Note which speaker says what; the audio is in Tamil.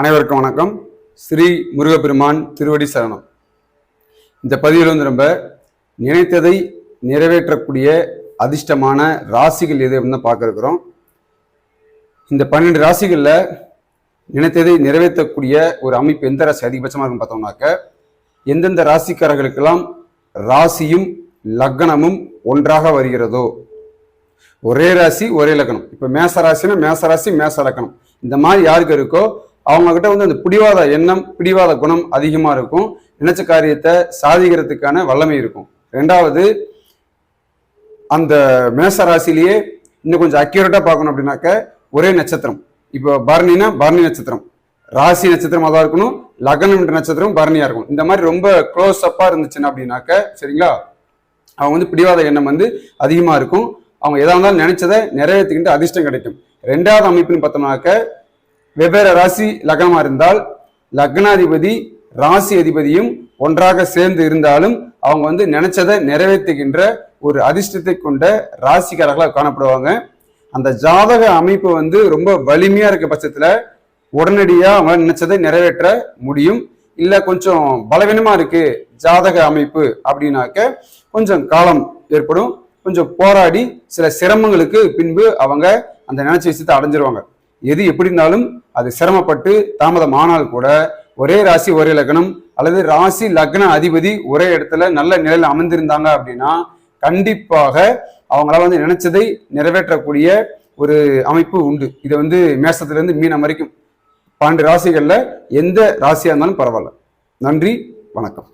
Speaker 1: அனைவருக்கும் வணக்கம். ஸ்ரீ முருகப்பெருமான் திருவடி சரணம். இந்த பதிவில் வந்து நம்ம நினைத்ததை நிறைவேற்றக்கூடிய அதிர்ஷ்டமான ராசிகள் எது அப்படின்னு தான் பார்க்க இருக்கிறோம். இந்த பன்னெண்டு ராசிகளில் நினைத்ததை நிறைவேற்றக்கூடிய ஒரு அமைப்பு எந்த ராசி அதிகபட்சமாக இருக்குன்னு பார்த்தோம்னாக்க எந்தெந்த ராசிக்காரர்களுக்கெல்லாம் ராசியும் லக்னமும் ஒன்றாக வருகிறதோ ஒரே ராசி ஒரே லக்னம். இப்போ மேச ராசினா மேச ராசி மேச லக்னம். இந்த மாதிரி யாருக்கு இருக்கோ அவங்க கிட்ட வந்து அந்த பிடிவாத எண்ணம் பிடிவாத குணம் அதிகமாக இருக்கும். நினைச்ச காரியத்தை சாதிக்கிறதுக்கான வல்லமை இருக்கும். ரெண்டாவது அந்த மேச ராசிலேயே இன்னும் கொஞ்சம் அக்யூரேட்டாக பார்க்கணும் அப்படின்னாக்க ஒரே நட்சத்திரம். இப்போ பரணினா பரணி நட்சத்திரம். ராசி நட்சத்திரம் தான் இருக்கணும். லக்னம் என்ற நட்சத்திரம் பரணியாக இருக்கும் இந்த மாதிரி ரொம்ப க்ளோஸ் அப்பாக இருந்துச்சுன்னா அப்படின்னாக்க சரிங்களா? அவங்க வந்து பிடிவாத எண்ணம் வந்து அதிகமாக இருக்கும். அவங்க எதாக இருந்தாலும் நினைச்சதை நிறைவேற்றிக்கிட்டு அதிர்ஷ்டம் கிடைக்கும். ரெண்டாவது அமைப்புன்னு பார்த்தோம்னாக்க வெவ்வேறு ராசி லக்னமா இருந்தால் லக்னாதிபதி ராசி அதிபதியும் ஒன்றாக சேர்ந்து இருந்தாலும் அவங்க வந்து நினைச்சதை நிறைவேற்றுகின்ற ஒரு அதிர்ஷ்டத்தை கொண்ட ராசிக்காரர்களாக காணப்படுவாங்க. அந்த ஜாதக அமைப்பு வந்து ரொம்ப வலிமையா இருக்க பட்சத்துல உடனடியா அவங்க நினைச்சதை நிறைவேற்ற முடியும். இல்ல கொஞ்சம் பலவீனமா இருக்கு ஜாதக அமைப்பு அப்படின்னாக்க கொஞ்சம் காலம் ஏற்படும். கொஞ்சம் போராடி சில சிரமங்களுக்கு பின்பு அவங்க அந்த நினைச்ச விஷயத்தை அடைஞ்சிருவாங்க. எது எப்படி இருந்தாலும் அது சிரமப்பட்டு தாமதம் ஆனால் கூட ஒரே ராசி ஒரே லக்னம் அல்லது ராசி லக்ன அதிபதி ஒரே இடத்துல நல்ல நிலையில் அமர்ந்திருந்தாங்க அப்படின்னா கண்டிப்பாக அவங்களால வந்து நினைச்சதை நிறைவேற்றக்கூடிய ஒரு அமைப்பு உண்டு. இது வந்து மேசத்திலிருந்து மீனம் வரைக்கும். பன்னெண்டு ராசிகளில் எந்த ராசியாக இருந்தாலும் பரவாயில்ல. நன்றி வணக்கம்.